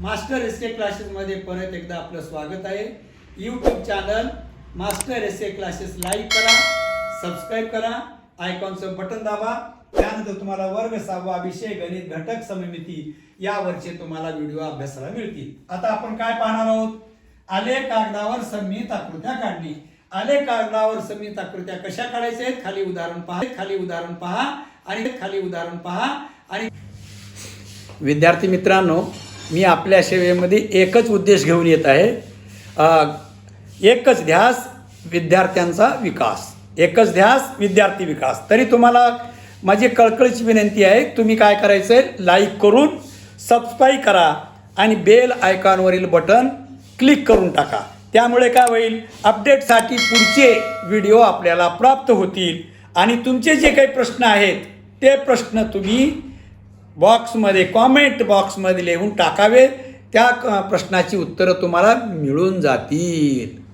Master S के क्लासेसमध्ये परत एकदा आपलं स्वागत आहे. YouTube channel master S K classes like करा सबस्क्राईब करा आयकॉनचं बटन दाबा. त्यानंतर तुम्हाला वर्ग सहावा विषय गणित घटक सममिती यावरचे तुम्हाला व्हिडिओ अभ्यासाला मिळतील. आता आपण काय पाहणार आहोत? आले कागदावर समित आकृत्या काढणे. आले कागदावर समित आकृत्या कशा काढायच्या आहेत? खाली उदाहरण पहा. खाली उदाहरण पहा. आणि खाली उदाहरण पहा. आणि विद्यार्थी मित्रांनो मी आपल्या सेवेमध्ये एकच उद्देश घेऊन येत आहे. एकच ध्यास विद्यार्थ्यांचा विकास. एकच ध्यास विद्यार्थी विकास. तरी तुम्हाला माझी कळकळीची विनंती आहे तुम्ही काय करायचं आहे लाईक करून सबस्क्राईब करा आणि बेल आयकॉनवरील बटन क्लिक करून टाका. त्यामुळे काय होईल अपडेटसाठी पुढचे व्हिडिओ आपल्याला प्राप्त होतील आणि तुमचे जे काही प्रश्न आहेत ते प्रश्न तुम्ही बॉक्समध्ये कॉमेंट बॉक्समध्ये लिहून टाकावे त्या क- प्रश्नाची उत्तरं तुम्हाला मिळून जातील.